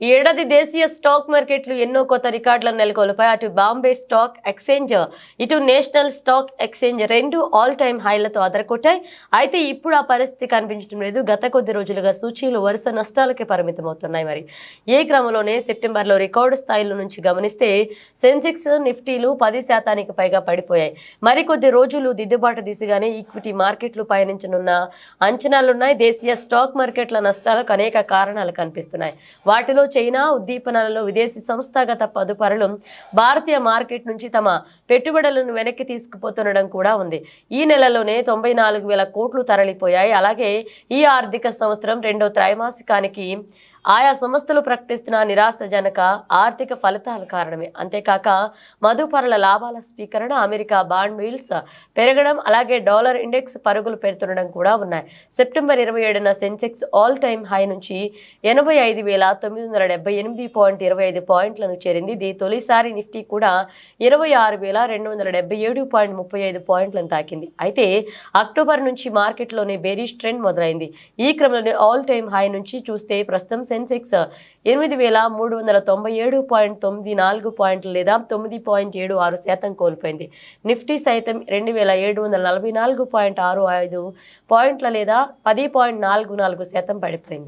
ఈ ఏడాది దేశీయ స్టాక్ మార్కెట్లు ఎన్నో కొత్త రికార్డులను నెలకొల్పాయి. అటు బాంబే స్టాక్ ఎక్స్చేంజ్ ఇటు నేషనల్ స్టాక్ ఎక్స్చేంజ్ రెండు ఆల్ టైమ్ హైలతో అదరకొట్టాయి అయితే ఇప్పుడు ఆ పరిస్థితి కనిపించడం లేదు. గత కొద్ది రోజులుగా సూచీలు వరుస నష్టాలకే పరిమితమవుతున్నాయి మరి. ఏ క్రమంలోనే సెప్టెంబర్లో రికార్డు స్థాయిల నుంచి గమనిస్తే సెన్సెక్స్ నిఫ్టీలు పది శాతానికి పైగా పడిపోయాయి. మరికొద్ది రోజులు దిద్దుబాటు దిశగానే ఈక్విటీ మార్కెట్లు పయనించనున్న అంచనాలున్నాయి. దేశీయ స్టాక్ మార్కెట్ల నష్టాలకు అనేక కారణాలు కనిపిస్తున్నాయి. వాటిలో చైనా ఉద్దీపనలలో విదేశీ సంస్థాగత పదుపరులు భారతీయ మార్కెట్ నుంచి తమ పెట్టుబడులను వెనక్కి తీసుకుపోతుండడం కూడా ఉంది. ఈ నెలలోనే తొంభై నాలుగు వేల కోట్లు తరలిపోయాయి. అలాగే ఈ ఆర్థిక సంవత్సరం రెండో త్రైమాసికానికి ఆయా సంస్థలు ప్రకటిస్తున్న నిరాశజనక ఆర్థిక ఫలితాల కారణమే. అంతేకాక మదుపరుల లాభాల స్వీకరణ అమెరికా బాండ్ వీల్స్ పెరగడం అలాగే డాలర్ ఇండెక్స్ పరుగులు పెడుతుండడం కూడా ఉన్నాయి. సెప్టెంబర్ ఇరవై ఏడున సెన్సెక్స్ ఆల్ టైమ్ హై నుంచి ఎనభై ఐదు వేల తొమ్మిది వందల డెబ్బై ఎనిమిది పాయింట్ ఇరవై ఐదు పాయింట్లను చేరింది. ఇది తొలిసారి నిఫ్టీ కూడా ఇరవై ఆరు వేల రెండు వందల డెబ్బై ఏడు పాయింట్ ముప్పై ఐదు పాయింట్లను తాకింది. అయితే అక్టోబర్ నుంచి మార్కెట్లోనే బేరీష్ ట్రెండ్ మొదలైంది. ఈ క్రమంలోనే ఆల్ టైమ్ హై నుంచి చూస్తే ప్రస్తుతం సెన్సెక్స్ ఎనిమిది వేల మూడు వందల తొంభై ఏడు పాయింట్ తొమ్మిది నాలుగు పాయింట్లు లేదా తొమ్మిది పాయింట్ ఏడు ఆరు శాతం కోల్పోయింది. నిఫ్టీ సైతం రెండు వేల ఏడు వందల నలభై నాలుగు పాయింట్ ఆరు ఐదు పాయింట్ల లేదా పది పాయింట్ నాలుగు నాలుగు శాతం పడిపోయింది.